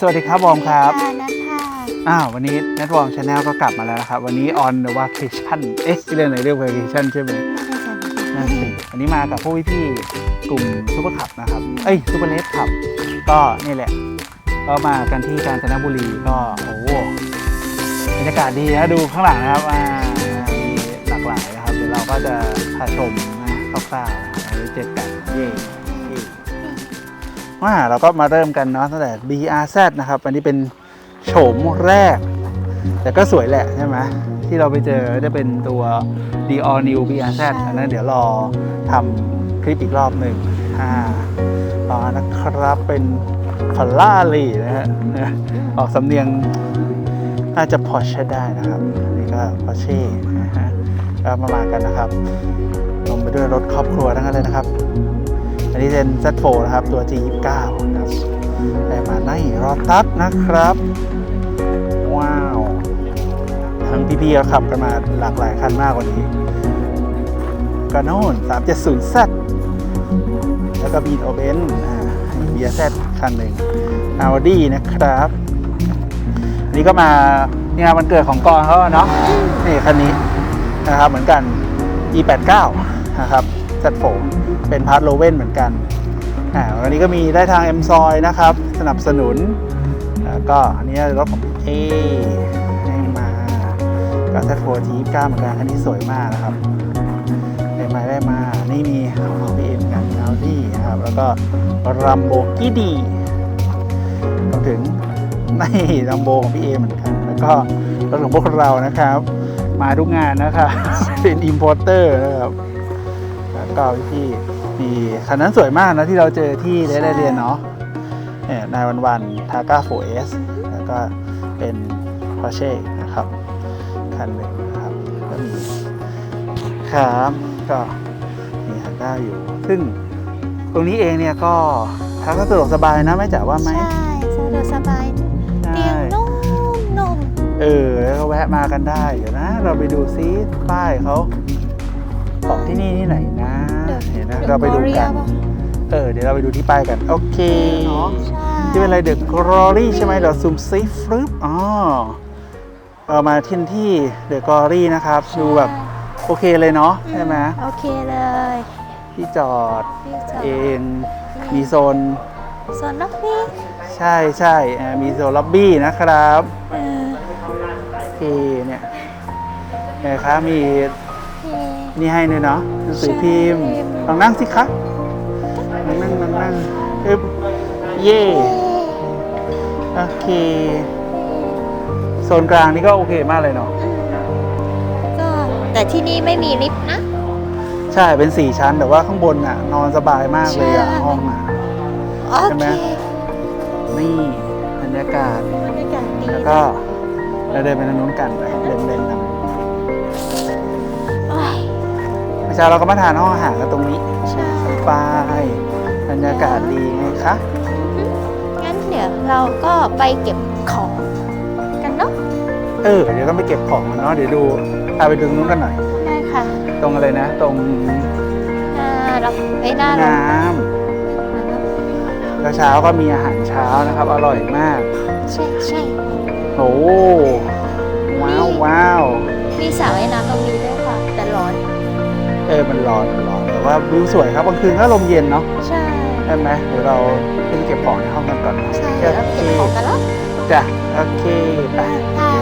สวัสดีครับบอมครับค่ะนัทค่ะอ้าววันนี้ Network Channel ก็กลับมาแล้วนะครับ วันนี้ on the vacation เอ๊ะเรื่องไหนเรื่อง vacation ใช่ไหมนั่นสิวันนี้มากับพวกพี่ๆกลุ่มซูเปอร์ขับนะครับ เอ้ยซูเปอร์เลสขับ ก็นี่แหละ ก็มากันที่กาญจนบุรีก็โอ้โหบรรยากาศดีนะดูข้างหลังนะครับอ่ามีหลากหลายนะครับ เดี๋ยวเราก็จะพาชมนะคร่าวๆนะครับเดี๋ยวเจอกันเย่เย่ ว่าเราก็มาเริ่มกันเนาะตั้งแต่ BRZ นะครับ อันนี้เป็นโฉมแรก แต่ก็สวยแหละใช่ไหมที่เราไปเจอจะเป็นตัว The All New BRZ อันนั้นเดี๋ยวรอทำคลิปอีกรอบหนึ่งอ่าต่อนะครับเป็นคอล่าลีนะฮะออกสำเนียงน่าจะพอใช้ได้นะครับนนี่ก็พอเช่นะฮะก็มามากันนะครับลงไปด้วยรถครอบครัวทั้งนั้นเลยนะครับ อันนี้เป็น Z4 นะครับ ตัว G29 นะครับได้มาในรอตัสนะครับ ว้าว ทั้งพี่ๆก็ขับกันมาหลากหลายคันมากกว่านี้กระโน่น 370Z แล้วก็บีทโอเบนเบียแซคันหนึ่ง Audi นะครับ อันนี้ก็มานี่งานวันเกิดของกรเขาเนาะนี่คันนี้นะครับเหมือนกัน E89 นะครับ Z4 เป็นพาร์ทโลเว่นเหมือนกันอ่าวันนี้ก็มีได้ทาง M ซอยนะครับ สนับสนุนแล้วก็อันนี้รถของพี่เอให้มากับ Z4 G29 เหมือนกันคันนี้สวยมากนะครับได้มาได้มานี่มีของพี่เอ็มกัน Audi นะครับ แล้วก็รัมโบกิดีรวมถึงในี่รัมโบของพี่เอเหมือนกัน แล้วก็รถของพวกเรานะครับ มาทุกงานนะครับ เป็นอิมพอร์เตอร์นะครับ ก็พี่ๆมีคันนั้นสวยมากนะที่เราเจอที่ได้ได้เรียนเนาะเนี่ยนายวันวันทาก้า 4S แล้วก็เป็น Porsche นะครับ คันหนึ่งนะครับก็มีครับก็มีฮาก้าอยู่ ซึ่งตรงนี้เองเนี่ยก็ทักก็สะดวกสบายนะไม่จ๋าว่าไหมใช่สะดวกสบายเตียใช่งนุ่มนุ่มเออแล้วก็แวะมากันได้เดี๋ยวนะ เราไปดูซิป้ายเขา ของที่นี่ที่ไหนนะเห็นนะเราไปดูกัน เออเดี๋ยวเราไปดูที่ป้ายกัน โอเคเนาะใช่ที่เป็นอะไรเดอะกรอรี่ใช่ไหมเดี๋ยวซูมซิฟรึบอ๋อเรามาที่ที่เดอะกรอรี่นะครับดูแบบโอเคเลยเนาะใช่ไหมโอเคเลยที่จอดพี่จอดเองมีโซนส่วนน้องพี่ใช่ใช่เอ่อมีโซนล็อบบี้นะครับเออโอเคเนี่ยนะครับมีพี่ นี่ให้เลยเนาะหนังสือพิมพ์ลองนั่งสิคะลองนั่งลองนั่งอึ๊บเย่โอเคโซนกลางนี่ก็โอเคมากเลยเนาะก็แต่ที่นี่ไม่มีลิฟต์นะ ใช่เป็นสี่ชั้นแต่ว่าข้างบนน่ะ นอนสบายมากเลยอะใช่ห้องอะโอใช่ไหเคมนี่บรรยากาศบรรยากาศดีแล้วก็เราเดินไปทางนู้นกันนะครับเล่นๆนะโอ้ย เมื่อเช้าเราก็มาทานห้องอาหารกันตรงนี้ใช่ปายบรรยากาศดีไงคะ งั้นเดี๋ยวเราก็ไปเก็บของกันเนาะเออ เดี๋ยวก็ไปเก็บของกันเนาะ เดี๋ยวดู พาไปดูตรงนู้นกันหน่อย ได้ค่ะตรงอะไรนะ ตรงอ่าเราไปหน้าน้ำแล้วเช้าก็มีอาหารเช้านะครับ อร่อยมาก ใช่ใช่โอ้ว้าวว้าว มีสระว่ายน้ำตรงนี้ มันร้อนมันร้อนแต่ว่าวิวสวยครับกลางคืนก็ลมเย็นเนาะใช่ใช่ไหมเดี๋ยวเราขึ้นเก็บของในห้องกันก่อนนะใช่เดี๋ยวเราไปเก็บของกันแล้วจ้ะโอเคไป ค่ะ